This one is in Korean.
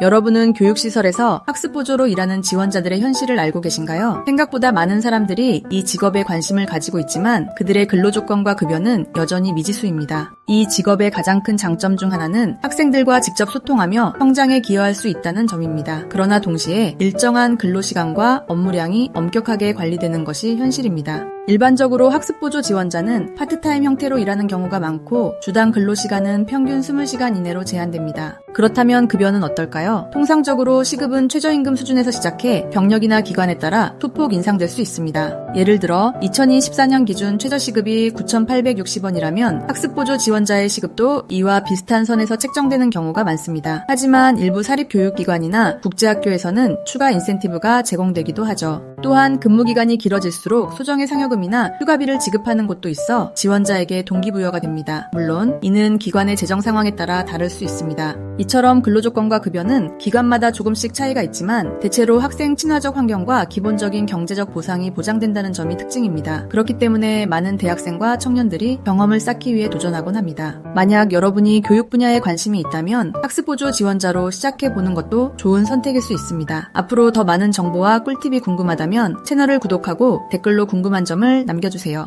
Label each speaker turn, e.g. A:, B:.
A: 여러분은 교육시설에서 학습보조로 일하는 지원자들의 현실을 알고 계신가요? 생각보다 많은 사람들이 이 직업에 관심을 가지고 있지만 그들의 근로조건과 급여는 여전히 미지수입니다. 이 직업의 가장 큰 장점 중 하나는 학생들과 직접 소통하며 성장에 기여할 수 있다는 점입니다. 그러나 동시에 일정한 근로시간과 업무량이 엄격하게 관리되는 것이 현실입니다. 일반적으로 학습보조 지원자는 파트타임 형태로 일하는 경우가 많고 주당 근로시간은 평균 20시간 이내로 제한됩니다. 그렇다면 급여는 어떨까요? 통상적으로 시급은 최저임금 수준에서 시작해 병력이나 기관에 따라 소폭 인상될 수 있습니다. 예를 들어 2024년 기준 최저시급이 9,860원이라면 학습보조 지원자의 시급도 이와 비슷한 선에서 책정되는 경우가 많습니다. 하지만 일부 사립교육기관이나 국제학교에서는 추가 인센티브가 제공되기도 하죠. 또한 근무기간이 길어질수록 소정의 상여금이나 휴가비를 지급하는 곳도 있어 지원자에게 동기부여가 됩니다. 물론 이는 기관의 재정 상황에 따라 다를 수 있습니다. 이처럼 근로조건과 급여는 기관마다 조금씩 차이가 있지만 대체로 학생 친화적 환경과 기본적인 경제적 보상이 보장된다는 점이 특징입니다. 그렇기 때문에 많은 대학생과 청년들이 경험을 쌓기 위해 도전하곤 합니다. 만약 여러분이 교육 분야에 관심이 있다면 학습보조 지원자로 시작해 보는 것도 좋은 선택일 수 있습니다. 앞으로 더 많은 정보와 꿀팁이 궁금하다 면 채널을 구독하고 댓글로 궁금한 점을 남겨주세요.